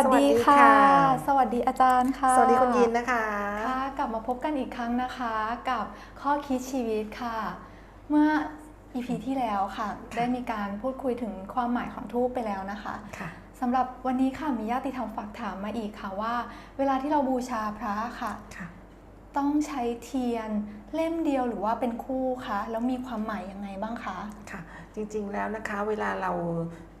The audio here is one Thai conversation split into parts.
วัสดีอาจารย์ค่ะ สวัสดีคุณยินนะคะค่ะกลับมาพบกันอีกครั้งนะคะกับข้อคิดชีวิตค่ะ เมื่อ EP ที่แล้วค่ะ ได้มีการพูดคุยถึงความหมายของทูปไปแล้วนะคะค่ะสำหรับวันนี้ค่ะมีญาติธรรมฝากถามมาอีกค่ะว่า เวลาที่เราบูชาพระค่ะค่ะต้องใช้เทียนเล่มเดียวหรือว่าเป็นคู่คะแล้วมีความหมายยังไงบ้างคะค่ะ จริงๆแล้วนะคะ เวลาเรา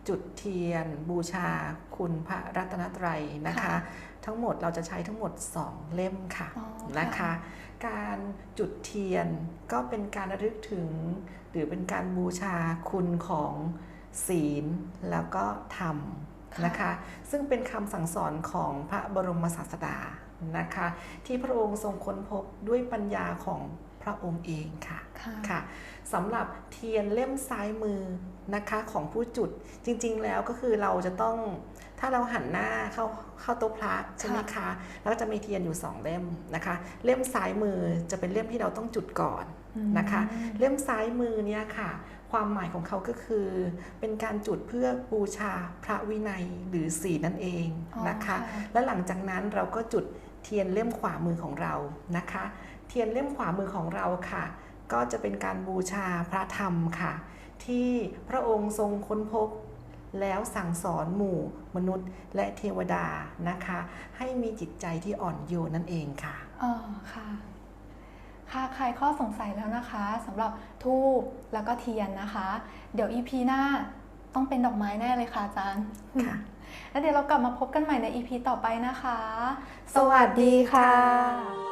จุดเทียน บูชาคุณพระรัตนตรัยนะคะ ทั้งหมดเราจะใช้ทั้งหมด 2 เล่มค่ะอ๋อนะคะ การจุดเทียนก็เป็นการระลึกถึง หรือเป็นการบูชาคุณของศีลแล้วก็ธรรมนะคะ ซึ่งเป็นคำสั่งสอนของพระบรมศาสดานะคะ ที่พระองค์ทรงค้นพบด้วยปัญญาของ พระองค์เองค่ะค่ะค่ะสำหรับเทียนเล่มซ้ายมือนะคะของผู้จุดจริงๆแล้วก็คือเราจะต้องถ้าเราหันหน้าเข้าเข้าโต๊ะพระใช่ไหมคะแล้วก็จะมีเทียนอยู่สองเล่มนะคะ เล่มซ้ายมือจะเป็นเล่มที่เราต้องจุดก่อนนะคะ เล่มซ้ายมือเนี่ยค่ะ ความหมายของเขาก็คือ เป็นการจุดเพื่อบูชาพระวินัยหรือศีลนั่นเองอ๋อนะคะค่ะและหลังจากนั้นเราก็จุดเทียนเล่มขวามือของเรานะคะ เทียนเล่มขวามือของเราค่ะ ก็จะเป็นการบูชาพระธรรมค่ะ ที่พระองค์ทรงค้นพบแล้วสั่งสอนหมู่มนุษย์และเทวดานะคะ ให้มีจิตใจที่อ่อนโยนนั่นเองค่ะอ๋อค่ะ ค่ะใครข้อสงสัยแล้วนะคะสำหรับทูบแล้วก็เทียนนะคะ เดี๋ยว EP หน้าต้องเป็นดอกไม้แน่เลยค่ะอาจารย์ค่ะ แล้วเดี๋ยวเรากลับมาพบกันใหม่ใน EP ต่อไปนะคะ สวัสดีค่ะ